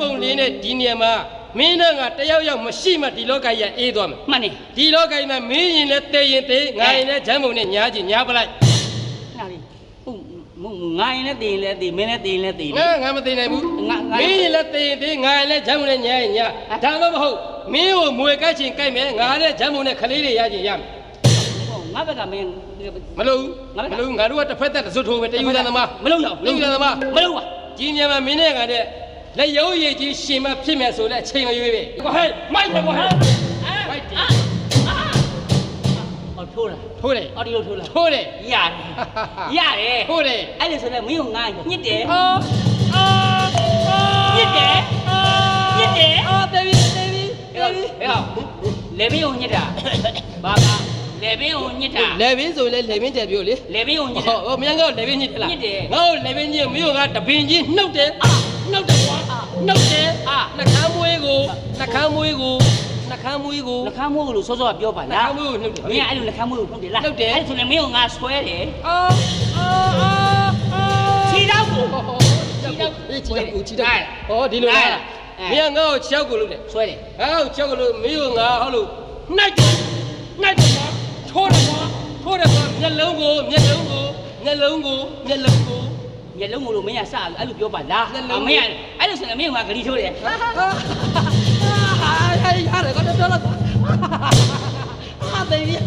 မုံလေးနဲ့ဒီနေရာမှာမင်းတို့ကတယောက်ယောက်မရှိမှဒီလောကကြီးကအေးသွားမယ်မှန်တယ်ဒီလောကကြီးမှာမင်းရင်လည်းတေရင်တေငါရင်လည်းဂျမ်းမုံနဲ့ညားချင်ညားပလိုက်နားလေးဟုတ်မဟုတ်ငါရင်လည်းတည်ရင်လည်းတည်မင်းလည်းတည်ရင်လည်းတည်ငါငါမသိနိုင်ဘူးငါငါမင်းရင်လည်းတေရင်တေငါရင်လည်းဂျမ်းမုံနဲ့ညားရင်ညားဒါမှမဟုတ်မင်းကိုမွေကိုက်ချင်ကိုက်မယ်ငါလည်းဂျမ်းမုံနဲ့ခလေးတွေရချင်ရမယ်ဟုတ်ငါဘက်ကမင်းမလို့ငါလည်းမလို့ငါတို့ကတစ်ဖက်သက်တစ်စွတ်ထိုးပဲတယူသန်သမားမလုပ်ရဘူးတယူသန်သမားမလုပ်ပါကြီးမြန်မာမင်းနဲ့ကတဲ့ လက်ရုပ်ရည်ကြီးရှင်မဖြစ်မယ်ဆိုလည်းအချိန်မရွေးပဲကိုဟဲ့မိုက်တယ်ကိုဟဲ့မိုက်တယ်ဟောထိုးတာထိုးတယ်အော်ဒီလိုထိုးလာထိုးတယ်ရတယ်ရတယ်ထိုးတယ်အဲ့လိုဆိုတော့မင်းကငါညစ်တယ်အော်အော်အော်ညစ်တယ်ညစ်တယ်အော်တေဗီတေဗီဟဲ့ဟဲ့လေဘင်းကိုညစ်တာဘာကလေဘင်းကိုညစ်တာလေဘင်းဆိုရင်လေလေဘင်းတယ်ပြောလေလေဘင်းကိုညစ်ဟောတာဟောမြန်ကောလေဘင်းညစ်တယ်လားညစ်တယ်ငါ့ကိုလေဘင်းညစ်မင်းတို့ကတပင်ကြီးနှုတ်တယ် နှုတ်တယ်ကွာနှုတ်တယ်အာနှကမ်းမွေးကိုနှကမ်းမွေးကိုနှကမ်းမွေးကိုနှခမ်းမိုးလို့စောစောကပြောပါလားနှခမ်းမိုးကိုနှုတ်တယ်မင်းကအဲ့လိုနှခမ်းမိုးကိုနှုတ်တယ်လားနှုတ်တယ်အဲ့ဒါဆိုရင်မင်းကငါဆွဲတယ်အော်အော်အော်အော်ခြေတော့ကိုချီတော့အေးချီတော့ကိုချီတော့နိုင်ဟောဒီလိုလားနိုင်မင်းကငါ့ကိုချောက်ကိုလို့လေဆွဲတယ်ငါ့ကိုချောက်ကိုလို့မင်းကိုငါဟောလို့နှိုက်တယ်နှိုက်တယ်ကွာထိုးတယ်ကွာထိုးတယ်ကွာမျက်လုံးကိုမျက်လုံးကိုမျက်လုံးကိုမျက်လုံးကို မျက်လုံးကိုလို့မင်းကစအဲ့လိုပြောပါလားမျက်လုံးအမင်းကအဲ့လိုဆိုရင်မင်းကငါဂရီထိုးတယ်ဟာဟာဟာရတယ်ကတော့တော်တော်လားဟာတေးရ